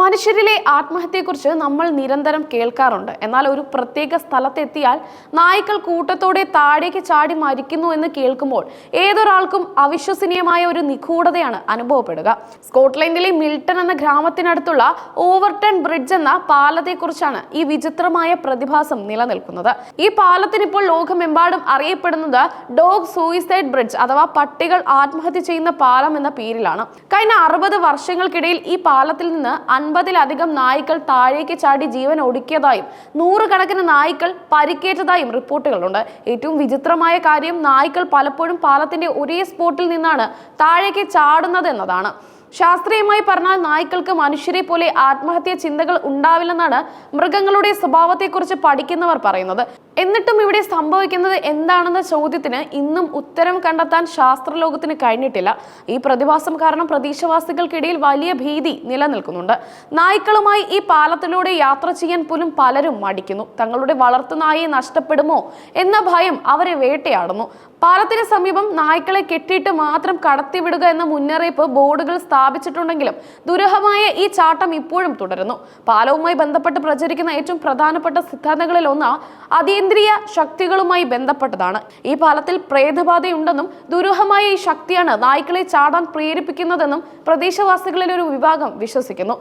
മനുഷ്യരിലെ ആത്മഹത്യയെക്കുറിച്ച് നമ്മൾ നിരന്തരം കേൾക്കാറുണ്ട്. എന്നാൽ ഒരു പ്രത്യേക സ്ഥലത്തെത്തിയാൽ നായ്ക്കൾ കൂട്ടത്തോടെ താഴേക്ക് ചാടി മരിക്കുന്നു എന്ന് കേൾക്കുമ്പോൾ ഏതൊരാൾക്കും അവിശ്വസനീയമായ ഒരു നിഗൂഢതയാണ് അനുഭവപ്പെടുക. സ്കോട്ട്ലൻഡിലെ മിൽട്ടൺ എന്ന ഗ്രാമത്തിനടുത്തുള്ള ഓവർടൺ ബ്രിഡ്ജ് എന്ന പാലത്തെക്കുറിച്ചാണ് ഈ വിചിത്രമായ പ്രതിഭാസം നിലനിൽക്കുന്നത്. ഈ പാലത്തിനിപ്പോൾ ലോകമെമ്പാടും അറിയപ്പെടുന്നത് ഡോഗ് സൂയിസൈഡ് ബ്രിഡ്ജ് അഥവാ പട്ടികൾ ആത്മഹത്യ ചെയ്യുന്ന പാലം എന്ന പേരിലാണ്. കഴിഞ്ഞ അറുപത് വർഷങ്ങൾക്കിടയിൽ ഈ പാലത്തിൽ നിന്ന് അൻപതിലധികം നായ്ക്കൾ താഴേക്ക് ചാടി ജീവൻ ഒടുക്കിയതായും നൂറുകണക്കിന് നായ്ക്കൾ പരിക്കേറ്റതായും റിപ്പോർട്ടുകളുണ്ട്. ഏറ്റവും വിചിത്രമായ കാര്യം നായ്ക്കൾ പലപ്പോഴും പാലത്തിന്റെ ഒരേ സ്പോട്ടിൽ നിന്നാണ് താഴേക്ക് ചാടുന്നത് എന്നതാണ് ശാസ്ത്രീയമായി പറഞ്ഞാൽ നായ്ക്കൾക്ക് മനുഷ്യരെ പോലെ ആത്മഹത്യ ചിന്തകൾ ഉണ്ടാവില്ലെന്നാണ് മൃഗങ്ങളുടെ സ്വഭാവത്തെക്കുറിച്ച് പഠിക്കുന്നവർ പറയുന്നത്. എന്നിട്ടും ഇവിടെ സംഭവിക്കുന്നത് എന്താണെന്ന ചോദ്യത്തിന് ഇന്നും ഉത്തരം കണ്ടെത്താൻ ശാസ്ത്രലോകത്തിന് കഴിഞ്ഞിട്ടില്ല. ഈ പ്രതിഭാസം കാരണം പ്രദേശവാസികൾക്കിടയിൽ വലിയ ഭീതി നിലനിൽക്കുന്നുണ്ട്. നായ്ക്കളുമായി ഈ പാലത്തിലൂടെ യാത്ര ചെയ്യാൻ പോലും പലരും മടിക്കുന്നു. തങ്ങളുടെ വളർത്തുനായെ നഷ്ടപ്പെടുമോ എന്ന ഭയം അവരെ വേട്ടയാടുന്നു. പാലത്തിന് സമീപം നായ്ക്കളെ കെട്ടിയിട്ട് മാത്രം കടത്തിവിടുക എന്ന മുന്നറിയിപ്പ് ബോർഡുകൾ സ്ഥാപിച്ചിട്ടുണ്ടെങ്കിലും ദുരൂഹമായ ഈ ചാട്ടം ഇപ്പോഴും തുടരുന്നു. പാലവുമായി ബന്ധപ്പെട്ട് പ്രചരിക്കുന്ന ഏറ്റവും പ്രധാനപ്പെട്ട സിദ്ധാന്തങ്ങളിൽ ഒന്ന് അതീന്ദ്രിയ ശക്തികളുമായി ബന്ധപ്പെട്ടതാണ്. ഈ പാലത്തിൽ പ്രേതബാധയുണ്ടെന്നും ദുരൂഹമായ ഈ ശക്തിയാണ് നായ്ക്കളെ ചാടാൻ പ്രേരിപ്പിക്കുന്നതെന്നും പ്രദേശവാസികളിൽ ഒരു വിഭാഗം വിശ്വസിക്കുന്നു.